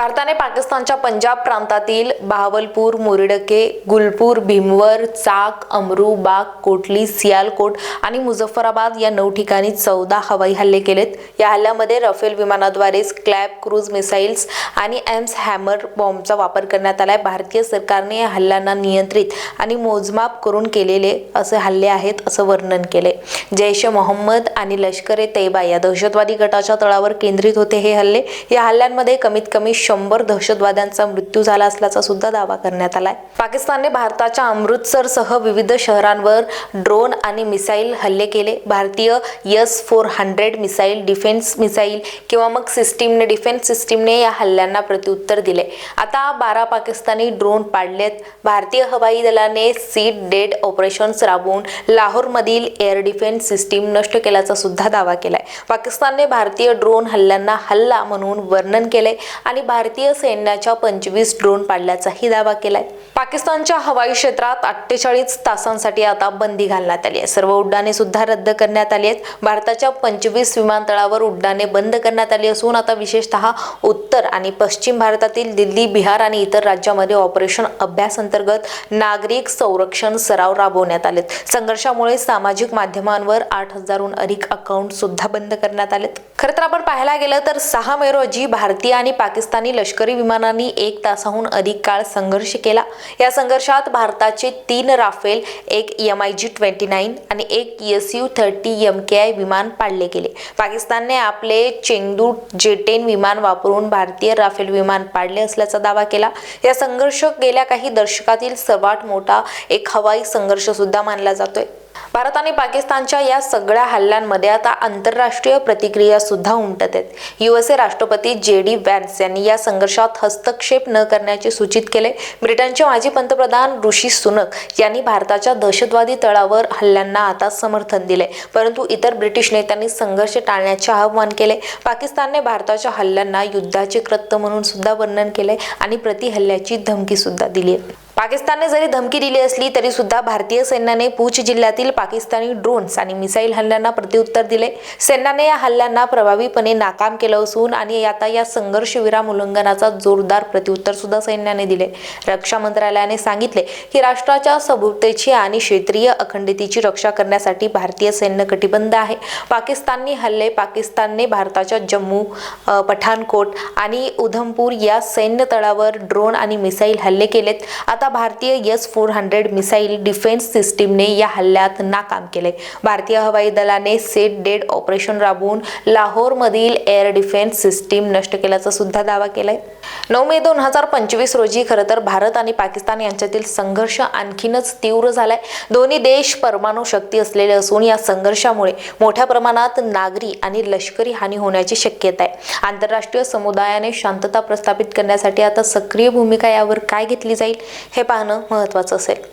भारताने पाकिस्तानच्या पंजाब प्रांतातील बहावलपूर मुरडके गुलपूर भीमवर चाक अमरू बाग कोटली सियालकोट आणि मुझफ्फराबाद या नऊ ठिकाणी चौदा हवाई हल्ले केलेत. या हल्ल्यामध्ये रफेल विमानाद्वारे स्क्लॅब क्रूज मिसाईल्स आणि एम्स हॅमर बॉम्बचा वापर करण्यात आलाय. भारतीय सरकारने या हल्ल्यांना नियंत्रित आणि मोजमाप करून केलेले असे हल्ले आहेत असं वर्णन केले जैश ए मोहम्मद आणि लष्कर ए तैबा या दहशतवादी गटाच्या तळावर केंद्रित होते हे हल्ले. या हल्ल्यांमध्ये कमीत कमी शंभर दहशतवाद्यांचा मृत्यू झाला असल्याचा सुद्धा दावा करण्यात आलाय. पाकिस्तानने भारताच्या अमृतसरसह विविध शहरांवर ड्रोन आणि मिसाईल हल्ले केले. भारतीय S four hundred missile defence missile किंवा मग सिस्टीमने डिफेन्स सिस्टीमने या हल्ल्यांना प्रत्युत्तर दिले. आता बारा पाकिस्तानी ड्रोन पाडलेत. भारतीय हवाई दलाने सीट डेड ऑपरेशन्स राबवून लाहोरमधील एअर डिफेन्स सिस्टीम नष्ट केल्याचा सुद्धा दावा केलाय. पाकिस्तानने भारतीय ड्रोन हल्ल्यांना हल्ला म्हणून वर्णन केले आणि भारतीय सैन्याच्या पंचवीस ड्रोन पाडल्याचाही दावा केलाय. पाकिस्तानच्या हवाई क्षेत्रात अठ्ठेचाळीस तासांसाठी आता बंदी घालण्यात आली आहे. सर्व उड्डाणे सुद्धा रद्द करण्यात आली आहेत. भारताच्या पंचवीस विमानतळावर उड्डाणे बंद करण्यात आली असून आता विशेषतः उत्तर आणि पश्चिम भारतातील दिल्ली बिहार आणि इतर राज्यामध्ये ऑपरेशन अभ्यास अंतर्गत नागरिक संरक्षण सराव राबवण्यात आलेत. संघर्षामुळे सामाजिक माध्यमांवर आठ हजारहून अधिक अकाउंट सुद्धा बंद करण्यात आलेत. खरं तर आपण पाहायला गेलं तर सहा मे रोजी भारतीय आणि पाकिस्तानी लष्करी विमानांनी एक तासाहून अधिक काळ संघर्ष केला. या संघर्षात भारताचे तीन राफेल एक M I G twenty nine आणि एक S U thirty M K I विमान पाडले गेले. पाकिस्तानने आपले चेंगदू जे टेन विमान वापरून भारतीय राफेल विमान पाडले असल्याचा दावा केला. या संघर्ष गेल्या काही दशकातील सर्वात मोठा एक हवाई संघर्ष सुद्धा मानला जातोय. भारत आणि पाकिस्तानच्या या सगळ्या हल्ल्यांमध्ये आता आंतरराष्ट्रीय प्रतिक्रिया सुद्धा उमटत आहेत. युएसए राष्ट्रपती जे डी वॅन्स यांनी या संघर्षात हस्तक्षेप न करण्याचे सूचित केले. ब्रिटनचे माजी पंतप्रधान ऋषी सुनक यांनी भारताच्या दहशतवादी तळावर हल्ल्यांना आता समर्थन दिले. परंतु इतर ब्रिटिश नेत्यांनी संघर्ष टाळण्याचे आवाहन केले. पाकिस्तानने भारताच्या हल्ल्यांना युद्धाचे कृत्य म्हणून सुद्धा वर्णन केले आणि प्रतिहल्ल्याची धमकी सुद्धा दिली आहे. पाकिस्तानने जरी धमकी दिली असली तरी सुद्धा भारतीय सैन्याने पूछ जिल्ह्यातील पाकिस्तानी ड्रोन्स आणि मिसाईल हल्ल्यांना प्रत्युत्तर दिले. सैन्याने या हल्ल्यांना प्रभावीपणे नाकाम केलं असून आणि आता या संघर्ष विराम उल्लंघनाचा जोरदार प्रत्युत्तर सुद्धा सैन्याने दिले. रक्षा मंत्रालयाने सांगितले की राष्ट्राच्या सबुतेची आणि क्षेत्रीय अखंडतेची रक्षा करण्यासाठी भारतीय सैन्य कटिबद्ध आहे. पाकिस्तानी हल्ले पाकिस्तानने भारताच्या जम्मू पठाणकोट आणि उधमपूर या सैन्य तळावर ड्रोन आणि मिसाईल हल्ले केलेत. आता भारतीय S four hundred missile defence सिस्टीमने या हल्ल्यात नाकाम केले. भारतीय हवाई दलाने सेट डेड ऑपरेशन राबवून लाहोरमधील एअर डिफेन्स सिस्टीम नष्ट केल्याचा सुद्धा दावा केलाय. नऊ मे दोन हजार पंचवीस रोजी खरं तर भारत आणि पाकिस्तान यांच्यातील संघर्ष आणखीनच तीव्र झालाय. दोन्ही देश परमाणू शक्ती असलेले असून या संघर्षामुळे मोठ्या प्रमाणात नागरी आणि लष्करी हानी होण्याची शक्यता आहे. आंतरराष्ट्रीय समुदायाने शांतता प्रस्थापित करण्यासाठी आता सक्रिय भूमिका यावर काय घेतली जाईल? हे पाहणं महत्त्वाचं असेल.